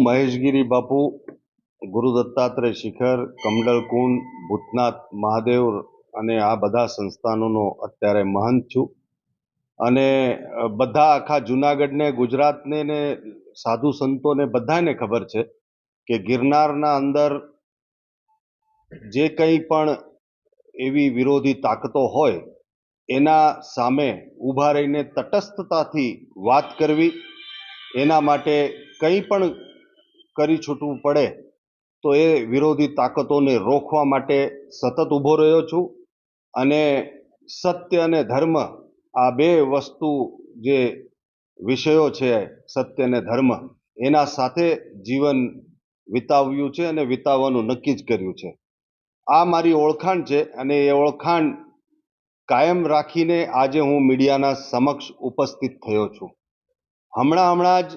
હું મહેશગીરી બાપુ, ગુરુ દત્તાત્રેય શિખર, કમંડલ ભૂતનાથ મહાદેવ અને આ બધા સંસ્થાનોનો અત્યારે મહંત છું. અને બધા આખા જુનાગઢને, ગુજરાતને ને સાધુ સંતોને બધાને ખબર છે કે ગિરનારના અંદર જે કંઈ પણ એવી વિરોધી તાકતો હોય, એના સામે ઊભા રહીને તટસ્થતાથી વાત કરવી, એના માટે કંઈ પણ કરી છૂટવું પડે, તો એ વિરોધી તાકતોને રોકવા માટે સતત ઊભો રહ્યો છું. અને સત્ય અને ધર્મ, આ બે વસ્તુ જે વિષયો છે સત્ય અને ધર્મ, એના સાથે જીવન વિતાવ્યું છે અને વિતાવવાનું નક્કી જ કર્યું છે. આ મારી ઓળખાણ છે અને એ ઓળખાણ કાયમ રાખીને આજે હું મીડિયાના સમક્ષ ઉપસ્થિત થયો છું. હમણાં હમણાં જ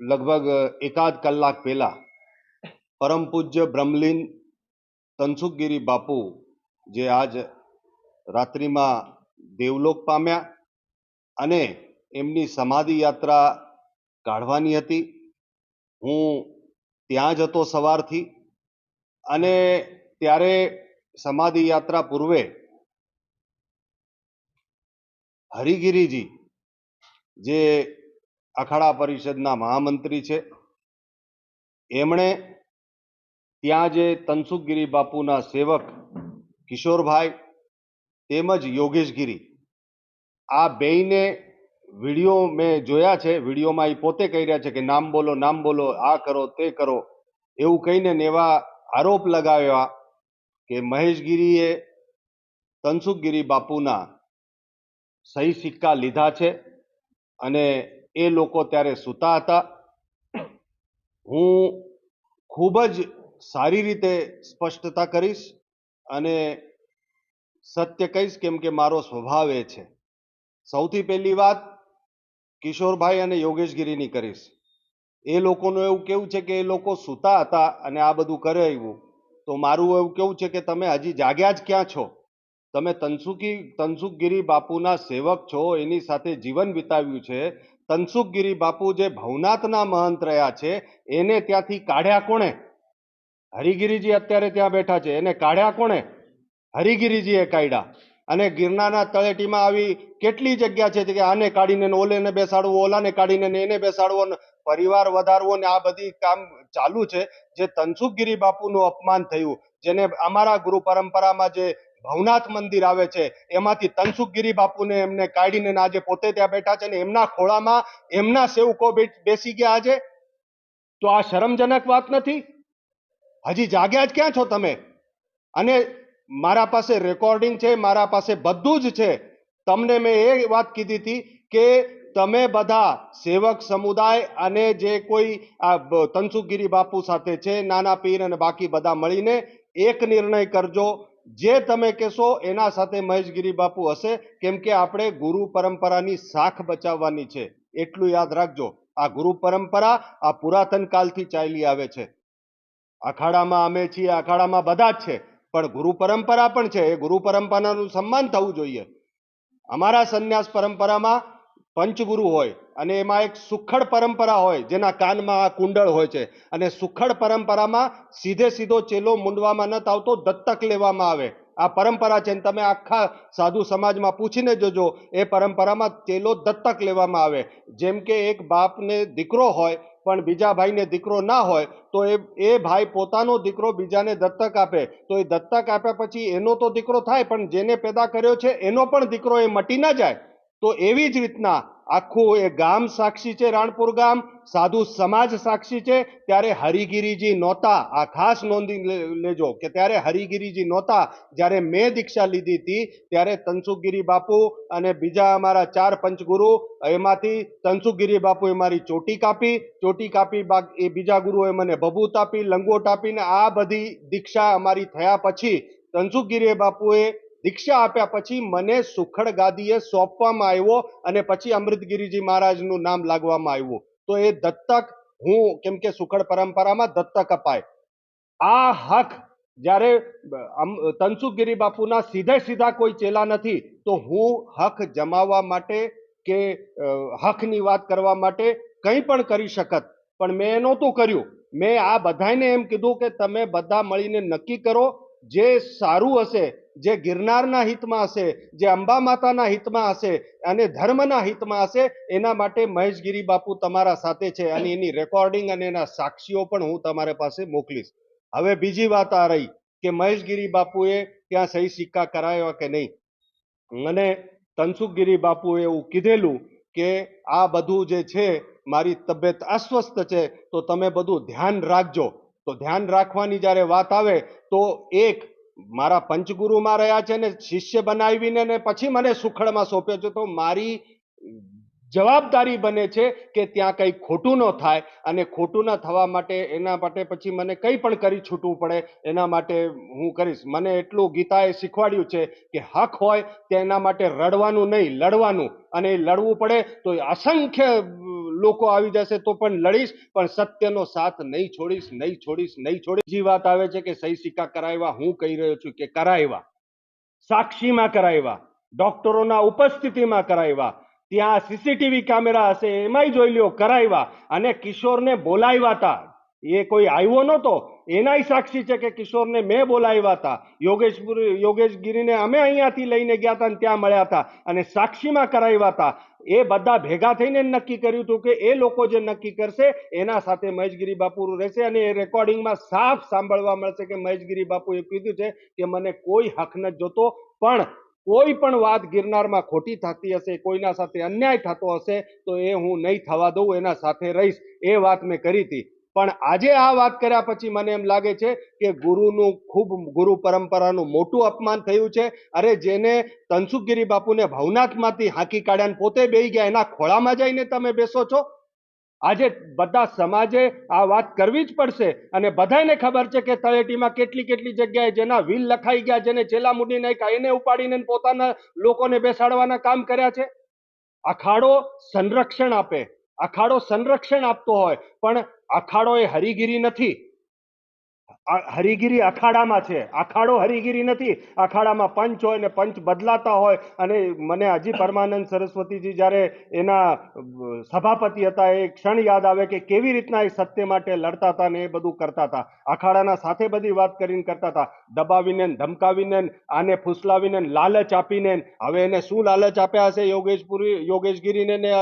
લગભગ એકાદ કલાક પહેલાં પરમ પૂજ્ય બ્રહ્મલીન તનસુખગીરી બાપુ જે આજ રાત્રિમાં દેવલોક પામ્યા અને એમની સમાધિ યાત્રા કાઢવાની હતી. હું ત્યાં જ હતો સવારથી અને ત્યારે સમાધિ યાત્રા પૂર્વે હરિગીરીજી જે અખાડા પરિષદના મહામંત્રી છે. એમણે ત્યાં જે તનસુખગીરી બાપુના સેવક કિશોરભાઈ તેમજ યોગેશગીરી, આ બેયને વીડિયો મેં જોયા છે, વિડીયોમાં એ પોતે કહી રહ્યા છે કે નામ બોલો નામ બોલો, આ કરો, તે કરો, એવું કહીને એવા આરોપ લગાવ્યા કે મહેશગીરીએ તનસુખગીરી બાપુના સહી સિક્કા લીધા છે અને એ લોકો ત્યારે સૂતા હતા. હું ખૂબ જ સારી રીતે સ્પષ્ટતા કરીશ અને સત્ય કહીશ કેમ કે મારો સ્વભાવ એ છે. સૌથી પહેલી વાત કિશોરભાઈ અને યોગેશગીરીની કરીશ. એ લોકોનું એવું કેવું છે કે એ લોકો સૂતા હતા અને આ બધું કરે આવ્યું તો મારું એવું કેવું છે કે તમે હજી જાગ્યા જ ક્યાં છો? તમે તનસુખી, તનસુખગીરી બાપુના સેવક છો, એની સાથે જીવન વિતાવ્યું છે. તનસુખગીરી બાપુ જે ભવનાથના મહંત રહ્યા છે, એને ત્યાંથી કાઢ્યા કોણે? હરિગીરીજી અત્યારે ત્યાં બેઠા છે, એને કાઢ્યા કોણે? હરિગીરીજીએ કાઢ્યા. અને ગિરનારના તળેટીમાં આવી કેટલી જગ્યા છે કે આને કાઢીને ઓલેને બેસાડવું, ઓલાને કાઢીને એને બેસાડવો પરિવાર વધારવો ને આ બધી કામ ચાલુ છે, જે તનસુખગીરી બાપુનું અપમાન થયું, જેને અમારા ગુરુ પરંપરામાં જે ભવનાથ મંદિર આવે છે. એમાંથી તનસુખગીરી બાપુને એમને કાઢીને આજે પોતે ત્યાં બેઠા છે ને એમના ખોળામાં એમના સેવકો બેસી ગયા આજે તો આ શરમજનક વાત નથી? હજી જાગ્યા જ ક્યાં છો તમે? અને મારા પાસે રેકોર્ડિંગ છે, મારા પાસે બધું જ છે. તમને મેં એ વાત કીધી હતી કે તમે બધા સેવક સમુદાય અને જે કોઈ આ તનસુખગીરી બાપુ સાથે છે, નાના પીર અને બાકી બધા મળીને એક નિર્ણય કરજો. જે તમે કહેશો એના સાથે મહેશગીરી બાપુ હશે, કેમ કે આપણે ગુરુ પરંપરાની શાખ બચાવવાની છે. એટલું યાદ રાખજો, આ ગુરુ પરંપરા આ પુરાતન કાલથી ચાલી આવે છે. અખાડામાં અમે છીએ, અખાડામાં બધા જ છે, પણ ગુરુ પરંપરા પણ છે, એ ગુરુ પરંપરાનું સન્માન થવું જોઈએ. અમારા સંન્યાસ પરંપરામાં પંચગુરુ હોય અને એમાં એક સુખડ પરંપરા હોય, જેના કાનમાં આ કુંડળ હોય છે. અને સુખડ પરંપરામાં સીધે સીધો ચેલો મૂંડવામાં ન આવતો, દત્તક લેવામાં આવે. આ પરંપરા છે તમે આખા સાધુ સમાજમાં પૂછીને જોજો, એ પરંપરામાં ચેલો દત્તક લેવામાં આવે. જેમ કે એક બાપને દીકરો હોય, પણ બીજા ભાઈને દીકરો ના હોય, તો એ એ ભાઈ પોતાનો દીકરો બીજાને દત્તક આપે. તો એ દત્તક આપ્યા પછી એનો તો દીકરો થાય, પણ જેને પેદા કર્યો છે, એનો પણ દીકરો એ મટી ના જાય. તો એવી જ રીતના આખું એ ગામ સાક્ષી છે, રાણપુર ગામ. સાધુ સમાજ સાક્ષી છે, ત્યારે હરિગીરીજી નહોતા. આ ખાસ નોંધી લેજો કે ત્યારે હરિગીરીજી નહોતા. જ્યારે મેં દીક્ષા લીધી હતી, ત્યારે તનસુખગીરી બાપુ અને બીજા અમારા ચાર પંચગુરુ, એમાંથી તનસુખગીરી બાપુએ મારી ચોટી કાપી. ચોટી કાપી બાક- એ બીજા ગુરુએ મને ભભૂત આપી, લંગોટ આપીને આ બધી દીક્ષા અમારી થયા પછી તનસુખગીરી બાપુએ દીક્ષા આપ્યા પછી મને સુખડ ગાદીએ સોંપવામાં આવ્યો અને પછી અમૃતગીરીજી મહારાજનું નામ લાગવામાં આવ્યું. તો એ દત્તક, હું કેમ કે સુખડ પરંપરામાં દત્તક અપાય. આ હક જ્યારે તનસુખગીરી બાપુના સીધે સીધા કોઈ ચેલા નથી, તો હું હક જમાવવા માટે કે હકની વાત કરવા માટે કંઈ પણ કરી શકત. પણ મેં નહોતું કર્યું. મેં આ બધાને એમ કીધું કે તમે બધા મળીને નક્કી કરો જે સારું હશે, જે ગિરનારના હિતમાં હશે, જે અંબા માતાના હિતમાં હશે અને ધર્મના હિતમાં હશે, એના માટે મહેશગીરી બાપુ તમારા સાથે છે અને એની રેકોર્ડિંગ અને એના સાક્ષીઓ પણ હું તમારા પાસે મોકલીશ. હવે બીજી વાત આ રહી કે મહેશગીરી બાપુએ ત્યાં સહી સિક્કા કરાવ્યા કે નહીં? અને તનસુખગીરી બાપુએ એવું કીધેલું કે આ બધું જે છે, મારી તબિયત અસ્વસ્થ છે, તો તમે બધું ધ્યાન રાખજો. તો ધ્યાન રાખવાની જ્યારે વાત આવે તો એક મારા પંચગુરુમાં રહ્યા છે ને શિષ્ય બનાવીને ને પછી મને સુખડમાં સોંપે છે. તો મારી જવાબદારી બને છે કે ત્યાં કંઈ ખોટું ન થાય અને ખોટું ન થવા માટે એના માટે પછી મને કંઈ પણ કરી છૂટવું પડે એના માટે હું કરીશ. મને એટલું ગીતાએ શીખવાડ્યું છે કે હક હોય તેના માટે રડવાનું નહીં, લડવાનું અને એ લડવું પડે તો અસંખ્ય લોકો આવી જશે તો પણ લડીશ, પણ સત્યનો સાથ નહીં છોડીશ નહીં છોડીશ નહીં છોડીશ. બીજી વાત આવે છે કે સહી સિક્કા કરાવ્યા, હું કહી રહ્યો છું કે કરાવ્યા. સાક્ષીમાં કરાવ્યા, ડોક્ટરોના ઉપસ્થિતિમાં કરાવ્યા. ત્યાં સીસીટીવી કેમેરા હશે, એમાંય જોઈ લ્યો, કરાવ્યા. અને કિશોરને બોલાવ્યા હતા એ કોઈ આવ્યો નહોતો. એનાય સાક્ષી છે કે કિશોરને મેં બોલાવ્યા હતા. યોગેશપુર, યોગેશગીરીને અમે અહીંયાથી લઈને ગયા હતા અને ત્યાં મળ્યા હતા અને સાક્ષીમાં કરાવ્યા હતા. એ બધા ભેગા થઈને નક્કી કર્યું હતું કે એ લોકો જે નક્કી કરશે, એના સાથે મહેશગીરી બાપુ રહેશે અને એ રેકોર્ડિંગમાં સાફ સાંભળવા મળશે કે મહેશગીરી બાપુએ કીધું છે કે મને કોઈ હક નથી જોતો, પણ કોઈ પણ વાત ગિરનારમાં ખોટી થતી હશે, કોઈના સાથે અન્યાય થતો હશે, તો એ હું નહીં થવા દઉં, એના સાથે રહીશ. એ વાત મેં કરી હતી. પણ આજે આ વાત કર્યા પછી મને એમ લાગે છે કે ગુરુનું ખૂબ ગુરુ પરંપરાનું મોટું અપમાન થયું છે. અરે જેને તનસુખગીરી બાપુને ભવનાથમાંથી હાંકી કાઢ્યા પોતે બેહી ગયા, એના ખોળામાં જઈને તમે બેસો છો? આજે બધા સમાજે આ વાત કરવી જ પડશે અને બધાને ખબર છે કે તળેટીમાં કેટલી કેટલી જગ્યાએ જેના વિલ લખાઈ ગયા, જેને ચેલા મૂડી નાખ્યા, એને ઉપાડીને પોતાના લોકોને બેસાડવાના કામ કર્યા છે? અખાડો સંરક્ષણ આપે. અખાડો સંરક્ષણ આપતો હોય, પણ અખાડો એ હરિગીરી નથી. હરિગીરી અખાડામાં છે. અખાડો હરિગીરી નથી. અખાડામાં પંચ હોય ને પંચ બદલાતા હોય અને મને હજી પરમાનંદ સરસ્વતીજી જ્યારે એના સભાપતિ હતા, એ ક્ષણ યાદ આવે કે કેવી રીતના એ સત્ય માટે લડતા હતા ને એ બધું કરતા હતા. અખાડાના સાથે બધી વાત કરીને કરતા હતા. દબાવીને ધમકાવીને આને ફૂસલાવીને લાલચ આપીને હવે એને શું લાલચ આપ્યા હશે? યોગેશપુરી, યોગેશગીરીને ને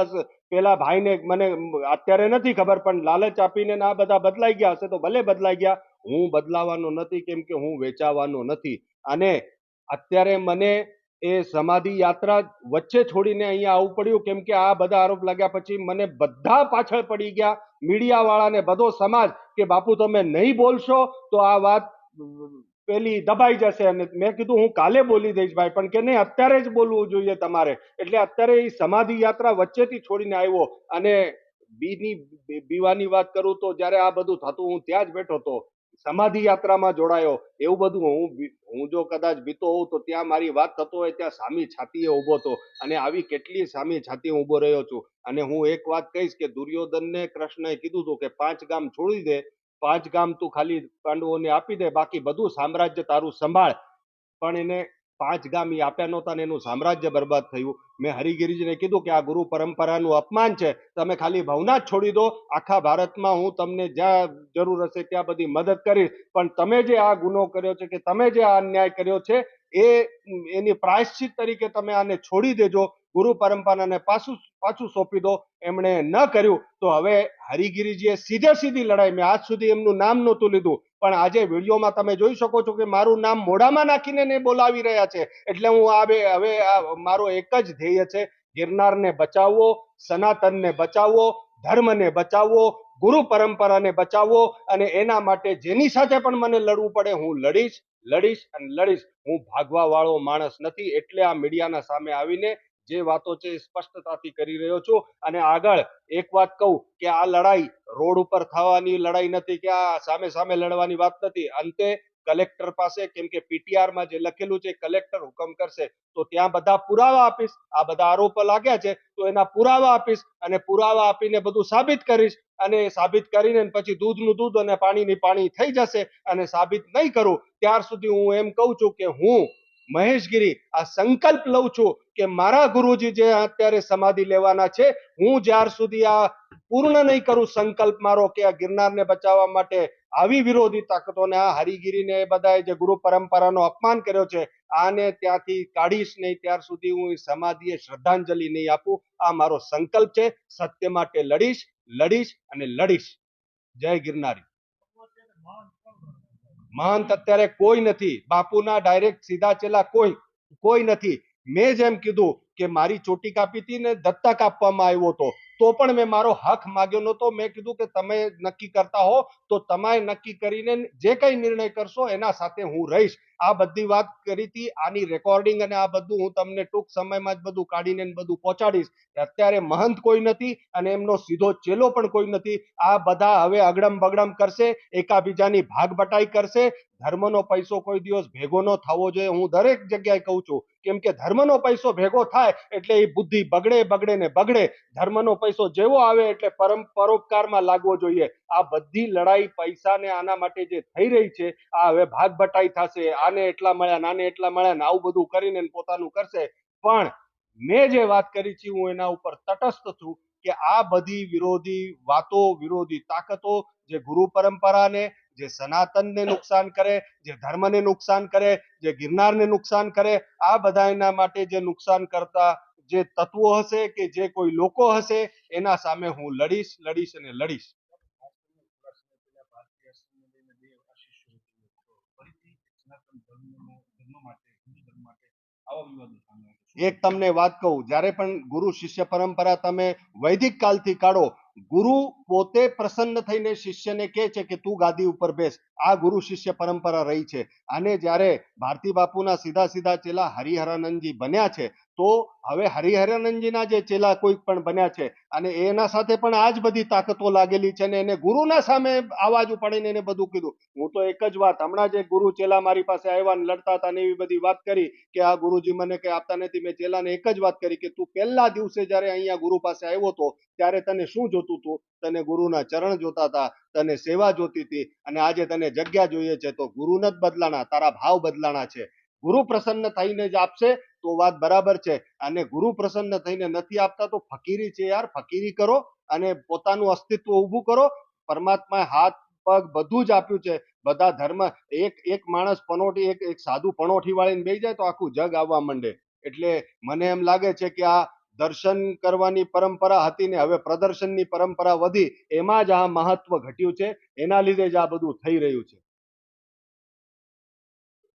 પેલા ભાઈને મને અત્યારે નથી ખબર, પણ લાલચ આપીને આ બધા બદલાઈ ગયા હશે તો ભલે બદલાઈ ગયા. હું બદલાવાનો નથી કેમ કે હું વેચાવાનો નથી. અને અત્યારે મને એ સમાધિ યાત્રા વચ્ચે છોડીને અહીંયા આવવું પડ્યું કેમ કે આ બધા આરોપ લાગ્યા પછી મને બધા પાછળ પડી ગયા. મીડિયા વાળાને બધો સમાજ કે બાપુ તમે નહીં બોલશો તો આ વાત પેલી દબાઈ જશે અને મેં કીધું, હું કાલે બોલી દઈશ ભાઈ, પણ કે નહીં, અત્યારે જ બોલવું જોઈએ તમારે. એટલે અત્યારે એ સમાધિ યાત્રા વચ્ચેથી છોડીને આવ્યો. અને બીની, બીવાની વાત કરું તો જ્યારે આ બધું થતું, હું ત્યાં જ બેઠો હતો. સમાધિ યાત્રામાં જોડાયો. એવું બધું હું હું જો કદાચ બીતો હોઉં તો ત્યાં મારી વાત થતો હોય, ત્યાં સામી છાતીએ ઊભો હતો. અને આવી કેટલી સામી છાતીએ ઊભો રહ્યો છું. અને હું એક વાત કહીશ કે દુર્યોધનને કૃષ્ણએ કીધું હતું કે પાંચ ગામ છોડી દે પાંચ ગામ તું ખાલી પાંડવોને આપી દે, બાકી બધું સામ્રાજ્ય તારું સંભાળ. પણ એને પાંચ ગામ એ આપ્યા નહોતા ને એનું સામ્રાજ્ય બરબાદ થયું. મેં હરિગીરીજીને કીધું કે આ ગુરુ પરંપરાનું અપમાન છે, તમે ખાલી ભવનાથ છોડી દો, આખા ભારતમાં હું તમને જ્યાં જરૂર હશે ત્યાં બધી મદદ કરીશ. પણ તમે જે આ ગુનો કર્યો છે કે તમે જે આ અન્યાય કર્યો છે, એ એની પ્રાયશ્ચિત તરીકે તમે આને છોડી દેજો. ગુરુ પરંપરાને પાછું પાછું સોંપી દો. એમણે ન કર્યું તો હવે હરિગીરીજીએ સીધે સીધી લડાઈ. મેં આજ સુધી એમનું નામ નહોતું લીધું. પણ આજે વિડીયોમાં તમે જોઈ શકો છો કે મારું નામ મોઢામાં નાખીને ને બોલાવી રહ્યા છે. એટલે હું આ હવે મારો એક જ ધ્યેય છે. ગિરનારને બચાવવો, સનાતનને બચાવવો, ધર્મને બચાવવો, ગુરુ પરંપરાને બચાવવો અને એના માટે જેની સાથે પણ મને લડવું પડે હું લડીશ લડીશ અને લડીશ. હું ભાગવા વાળો માણસ નથી. એટલે આ મીડિયાના સામે આવીને જે વાતો છે સ્પષ્ટતાથી કરી રહ્યો છું. અને આગળ એક વાત કહું કે આ લડાઈ રોડ ઉપર થવાની લડાઈ નથી કે આ સામે સામે લડવાની વાત નથી. અંતે કલેક્ટર પાસે કેમ કે પીટીઆરમાં જે લખેલું છે કલેક્ટર હુકમ કરશે, તો ત્યાં બધા પુરાવા આપીશ. આ બધા આરોપો લાગ્યા છે, તો એના પુરાવા આપીશ અને પુરાવા આપીને બધું સાબિત કરીશ. અને સાબિત કરીને પછી દૂધનું દૂધ અને પાણીની પાણી થઈ જશે અને સાબિત નહીં કરું. ત્યાર સુધી હું એમ કહું છું કે હું મહેશગીરી, આ સંકલ્પ લઉં છું કે મારા ગુરુજી જે અત્યારે સમાધિ લેવાના છે, હું જ્યાર સુધી આ પૂર્ણ નહીં કરું સંકલ્પ મારો કે આ ગિરનારને બચાવવા માટે આવી વિરોધી તાકાતોને આ હરિગીરીને બધાએ જે ગુરુ પરંપરાનો અપમાન કર્યો છે, આને ત્યાંથી કાઢીશ નહીં, ત્યાર સુધી હું સમાધિએ શ્રદ્ધાંજલિ નહીં આપું. આ મારો સંકલ્પ છે, સત્ય માટે લડીશ લડીશ અને લડીશ. જય ગિરનારી. મહંત અત્યારે કોઈ નથી. બાપુના ડાયરેક્ટ સીધા ચેલા કોઈ કોઈ નથી. મેં જેમ કીધું કે મારી ચોટી કાપી હતી ને દત્તક આપવામાં આવ્યો હતો, તો પણ મેં મારો હક માગ્યો નહોતો. મેં કીધું કે તમે નક્કી કરતા હો, તો તમે નક્કી કરીને જે કઈ નિર્ણય કરશો એના સાથે હું રહીશ. આ બધી વાત કરી હતી આની રેકોર્ડિંગ અને આ બધું હું તમને ટૂંક સમયમાં જ બધું કાઢીને બધું પહોંચાડીશ. અત્યારે મહંત કોઈ નથી અને એમનો સીધો ચેલો પણ કોઈ નથી. આ બધા હવે અગડમ બગડમ કરશે, એકાબીજાની ભાગ બટાઈ કરશે. ધર્મનો પૈસો કોઈ દિવસ ભેગો ન થવો જોઈએ. હું દરેક જગ્યાએ કહું છું કેમ કે ધર્મનો પૈસો ભેગો થાય એટલે એ બુદ્ધિ બગડે બગડે ને બગડે. ધર્મનો પૈસો જેવો આવે એટલે પરમ પરોપકારમાં લાગવો જોઈએ. આ બધી લડાઈ પૈસાને આના માટે જે થઈ રહી છે, આ હવે ભાગ બટાઈ થશે, આને એટલા મળ્યા નાને એટલા મળ્યા ને આવું બધું કરીને પોતાનું કરશે. પણ મેં જે વાત કરી છે, હું એના ઉપર તટસ્થ છું કે આ બધી વિરોધી વાતો, વિરોધી તાકાતો જે ગુરુ પરંપરાને જે સનાતનને નુકસાન કરે, જે ધર્મને નુકસાન કરે, જે ગિરનારને નુકસાન કરે, આ બધા એના માટે જે નુકસાન કરતા જે તત્વો હશે કે જે કોઈ લોકો હશે, એના સામે હું લડીશ લડીશ અને લડીશ. એક તમને વાત કહું, જ્યારે પણ ગુરુ શિષ્ય પરંપરા તમે વૈદિક કાળથી કાઢો, ગુરુ પોતે પ્રસન્ન થઈને શિષ્યને કહે છે કે તું ગાદી ઉપર બેસ. આ ગુરુ શિષ્ય પરંપરા રહી છે. અને જ્યારે ભારતી બાપુના સીધા સીધા ચેલા હરિહરાનંદજી બન્યા છે, તો હવે હરિહરાનંદજીના જે ચેલા કોઈક પણ બન્યા છે અને એના સાથે પણ આ જ બધી તાકતો લાગેલી છે ને એને ગુરુના સામે આવાજ ઉપાડીને એને બધું કીધું. હું તો એક જ વાત, હમણાં જે ગુરુ ચેલા મારી પાસે આવ્યા ને લડતા હતા ને એવી બધી વાત કરી કે આ ગુરુજી મને કઈ આપતા નથી. મેં ચેલાને એક જ વાત કરી કે, તું પહેલા દિવસે જ્યારે અહીંયા ગુરુ પાસે આવ્યો હતો ત્યારે તને શું જોતું હતું તને ગુરુના ચરણ જોતા હતા, તને સેવા જોતી હતી અને આજે તને જગ્યા જોઈએ છે, તો ગુરુ જ બદલાણા તારા ભાવ બદલાણા છે. ગુરુ પ્રસન્ન થઈને જ આપશે, તો વાત બરાબર છે. અને ગુરુ પ્રસન્ન થઈને નથી આપતા, તો ફકીરી છે યાર, ફકીરી કરો અને પોતાનું અસ્તિત્વ ઊભું કરો. પરમાત્માએ હાથ, પગ બધું જ આપ્યું છે. બધા ધર્મ, એક એક માણસ પનોઠી એક એક સાધુ પનોઠી વાળીને બેસી જાય તો આખું જગ આવવા માંડે. એટલે મને એમ લાગે છે કે આ દર્શન કરવાની પરંપરા હતી ને હવે પ્રદર્શનની પરંપરા વધી, એમાં જ આ મહત્વ ઘટ્યું છે. એના લીધે જ આ બધું થઈ રહ્યું છે.